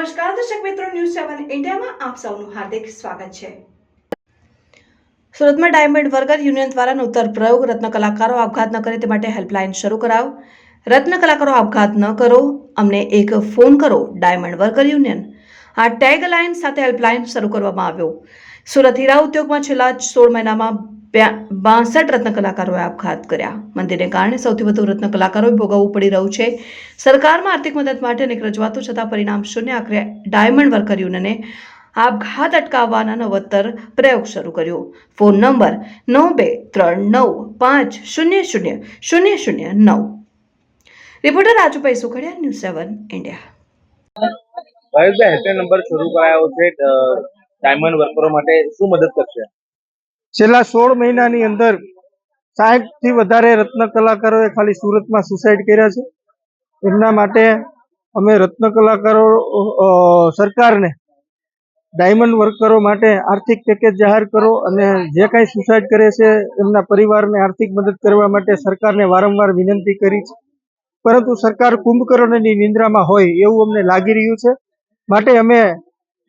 મિત્રો ન્યૂઝ સેવન ઇન્ડિયામાં આપ સૌનું હાર્દિક સ્વાગત છે. સુરતમાં ડાયમંડ વર્કર યુનિયન દ્વારા નૂતન પ્રયોગ, રત્ન કલાકારો આપઘાત ન કરે તે માટે હેલ્પલાઇન શરૂ કરાવ. રત્ન કલાકારો આપઘાત ન કરો, અમને એક ફોન કરો, ડાયમંડ વર્કર યુનિયન. આ ટેગ લાઇન સાથે હેલ્પલાઇન શરૂ કરવામાં આવ્યો. સુરત હીરા ઉદ્યોગમાં છેલ્લા સોળ મહિનામાં બાસઠ રત્ન કલાકારોએ આપઘાત કર્યા. મંદિરને કારણે સૌથી વધુ રત્ન કલાકારોએ ભોગવવું પડી રહ્યું છે. સરકારમાં આર્થિક મદદ માટે અનેક રજૂઆતો છતાં પરિણામ શૂન્ય. આખરે ડાયમંડ વર્કર યુનિયને આપઘાત અટકાવવાના નવતર પ્રયોગ શરૂ કર્યો. ફોન નંબર નવ બે ત્રણ નવ પાંચ શૂન્ય શૂન્ય શૂન્ય શૂન્ય નવ. Reporter Rajubhai Sukhadia, news seven India. ભાઈ નંબર શરૂ કરાયો છે ડાયમંડ વર્કરો માટે શું મદદ કરશે? છેલ્લા સોળ મહિનાની અંદર સાઠથી વધારે રત્ન કલાકારોએ ખાલી સુરતમાં સુસાઇડ કર્યા છે. એમના માટે અમે રત્ન કલાકારો સરકારને ડાયમંડ વર્કરો માટે આર્થિક પેકેજ જાહેર કરો અને જે કાંઈ સુસાઇડ કરે છે એમના પરિવારને આર્થિક મદદ કરવા માટે સરકારને વારંવાર વિનંતી કરી છે. પરંતુ સરકાર કુંભકર્ણની નિંદ્રામાં હોય એવું અમને લાગી રહ્યું છે. માટે અમે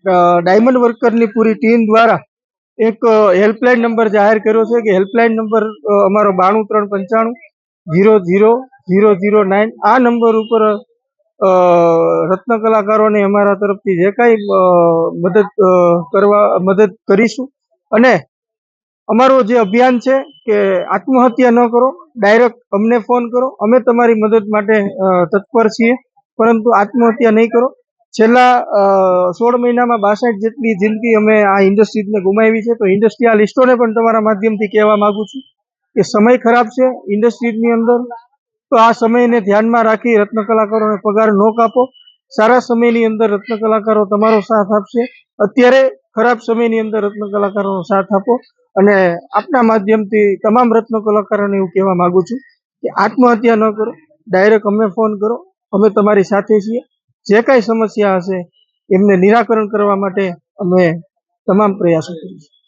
ડાયમંડ વર્કરની પૂરી ટીમ દ્વારા એક હેલ્પલાઇન નંબર જાહેર કર્યો છે કે હેલ્પલાઇન નંબર અમારો બાણું ત્રણ પંચાણું zero zero zero zero nine. આ નંબર ઉપર રત્ન કલાકારોને અમારા તરફથી જે કાંઈ મદદ કરવા, મદદ કરીશું. અને અમારો જે અભિયાન છે કે આત્મહત્યા ન કરો ડાયરેક્ટ અમને ફોન કરો. અમે તમારી મદદ માટે તત્પર છીએ, પરંતુ આત્મહત્યા નહીં કરો. છેલ્લા સોળ મહિનામાં બાસઠ જેટલી જિંદગી અમે આ ઇન્ડસ્ટ્રીઝને ગુમાવી છે, તો ઇન્ડસ્ટ્રીયાલિસ્ટોને પણ તમારા માધ્યમથી કહેવા માંગુ છું કે સમય ખરાબ છે ઇન્ડસ્ટ્રીઝની અંદર, તો આ સમયને ધ્યાનમાં રાખી રત્ન કલાકારોને પગાર ન કાપો. સારા સમયની અંદર રત્ન કલાકારો તમારો સાથ આપશે. અત્યારે ખરાબ સમયની અંદર રત્ન કલાકારોનો સાથ આપો અને આપના માધ્યમથી તમામ રત્ન કલાકારોને એવું કહેવા માંગુ છું કે આત્મહત્યા ન કરો. ડાયરેક્ટ અમે ફોન કરો. અમે તમારી સાથે છીએ. જે કાંઈ સમસ્યા હશે એમને નિરાકરણ કરવા માટે અમે તમામ પ્રયાસો કરીશું.